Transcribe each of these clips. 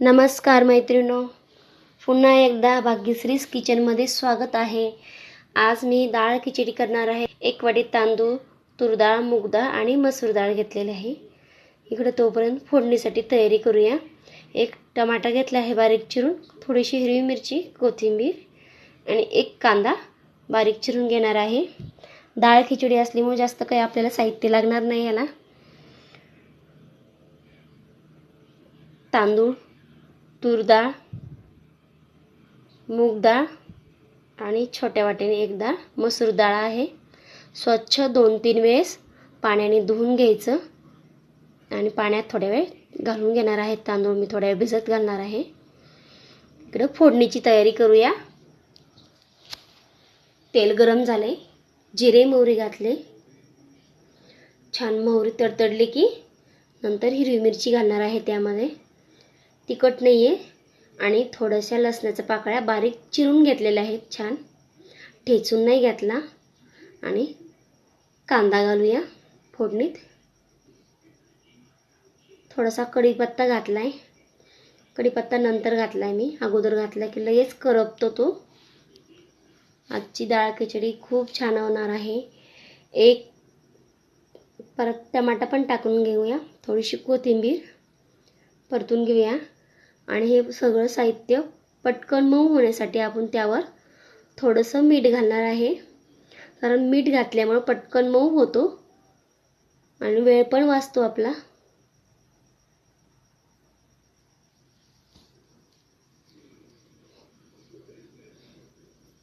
नमस्कार मैत्रिणो पुन्हा एकदा भाग्यश्रीज किचनमध्ये स्वागत आहे. आज मी डाळ खिचडी करणार आहे. एक वाटी तांदूळ तूर डाळ मूग डाळ आणि मसूर डाळ घेतलेली आहे. इकडं तोपर्यंत फोडणीसाठी तयारी करूया. एक टमाटा घेतला आहे बारीक चिरून थोडीशी हिरवी मिरची कोथिंबीर आणि एक कांदा बारीक चिरून घेणार आहे. डाळ खिचडी असल्यामुळे जास्त काही आपल्याला साहित्य लागणार नाही याला तांदूळ तूर डाळ मूग डाळ आणि छोट्या वाटेने एक डाळ मसूर डाळ आहे. स्वच्छ दोन तीन वेळेस पाण्याने धुवून घ्यायचं आणि पाण्यात थोड्या वेळ घालून घेणार आहे. तांदूळ मी थोड्या वेळ भिजत घालणार आहे. इकडं फोडणीची तयारी करूया. तेल गरम झाले जिरे मोहरी घातले. छान मोहरी तडतडली की नंतर हिरवी मिरची घालणार आहे त्यामध्ये. तिखट नाही आहे आणि थोड्याशा लसणाच्या पाकळ्या बारीक चिरून घेतलेल्या आहेत छान. ठेचून नाही घातला. आणि कांदा घालूया फोडणीत. थोडासा कढीपत्ता घातला आहे कढीपत्ता नंतर घातला आहे मी. अगोदर घातला की लगेच करपतो तो. आजची डाळ खिचडी खूप छान होणार आहे. एक परत टमाटा पण टाकून घेऊया. थोडीशी कोथिंबीर परतून घेऊया. आणि हे सगळं साहित्य पटकन मऊ होण्यासाठी आपण त्यावर थोडंसं मीठ घालणार आहे. कारण मीठ घातल्यामुळं पटकन मऊ होतो. आणि वेळ पण वाचतो आपला.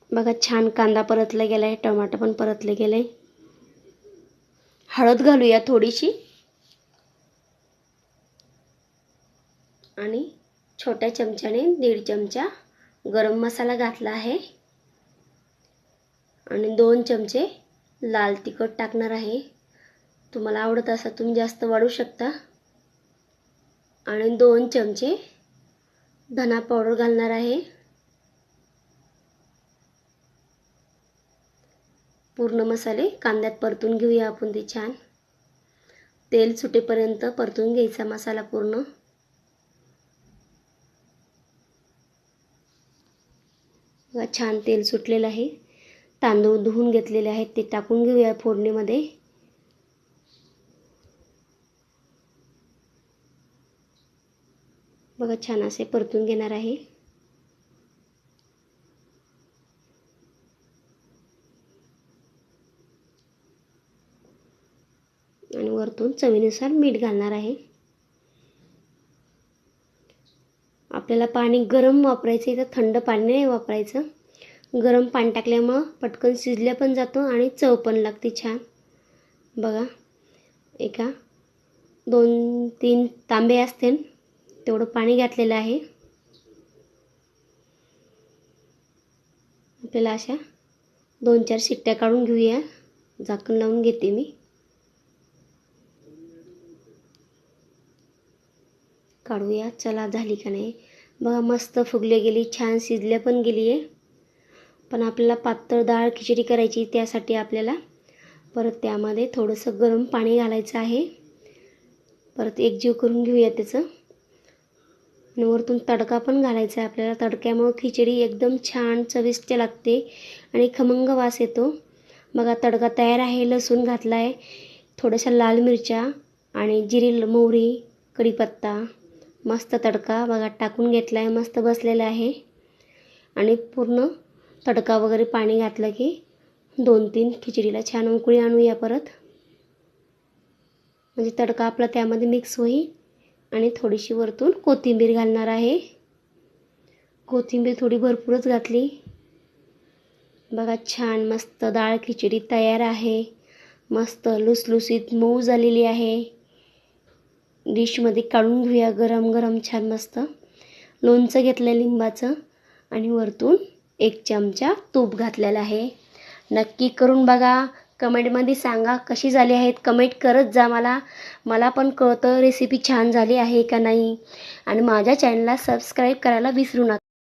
बघा छान कांदा परतला गेला आहे टमाटर पण परतले गेले. हळद घालूया थोडीशी. आणि छोट्या चमच्याने दीड चमचा गरम मसाला घातला आहे. आणि दोन चमचे लाल तिखट टाकणार आहे. तुम्हाला आवडत असा तुम्ही जास्त वाढू शकता. आणि दोन चमचे धना पावडर घालणार आहे. पूर्ण मसाले कांद्यात परतून घेऊया आपण ते छान. तेल सुटेपर्यंत परतून घ्यायचा मसाला पूर्ण. बघा छान तेल सुटलेलं आहे. तांदूळ धुवून घेतलेले आहेत ते टाकून घेऊया फोडणीमध्ये. बघा छान असे परतून घेणार आहे. आणि वरतून चवीनुसार मीठ घालणार आहे. आपल्याला पाणी गरम वापरायचं आहे थंड पाणी नाही वापरायचं. गरम पाणी टाकल्यामुळं पटकन शिजल्या पण जातो आणि चव पण लागते छान. बघा एका दोन तीन तांबे असतील तेवढं पाणी घातलेलं आहे. आपल्याला अशा दोन चार शिट्ट्या काढून घेऊया. झाकण लावून घेते मी. काढूया. चला झाली का नाही? बघा मस्त फुगले गेली छान शिजल्या पण गेली आहे पण आपल्याला पातळ डाळ खिचडी करायची त्यासाठी आपल्याला परत त्यामध्ये थोडंसं गरम पाणी घालायचं आहे. परत एकजीव करून घेऊया त्याचं. आणि वरतून तडका पण घालायचा आहे आपल्याला. तडक्यामुळं खिचडी एकदम छान चविष्ट लागते आणि खमंग वास येतो. बघा तडका तयार आहे लसूण घातला आहे थोड्याशा लाल मिरच्या आणि जिरी मोहरी कढीपत्ता मस्त तडका बघा टाकून घेतला आहे मस्त बसलेला आहे. आणि पूर्ण तडका वगैरे पाणी घातलं की दोन तीन खिचडीला छान उकळी आणूया परत. म्हणजे तडका आपला त्यामध्ये मिक्स होईल. आणि थोडीशी वरतून कोथिंबीर घालणार आहे. कोथिंबीर थोडी भरपूरच घातली. बघा छान मस्त डाळ खिचडी तयार आहे. मस्त लुसलुसीत मऊ झालेली आहे. डिशमध्ये काढून घेऊया गरम गरम छान मस्त. लोणचं घेतलं लिंबाचं आणि वरतून एक चमचा तूप घातलेला आहे. नक्की करून बघा. कमेंटमध्ये सांगा कशी झाली आहेत. कमेंट करत जा मला. मला पण कळतं रेसिपी छान झाली आहे का नाही. आणि माझ्या चॅनलला सबस्क्राईब करायला विसरू नका.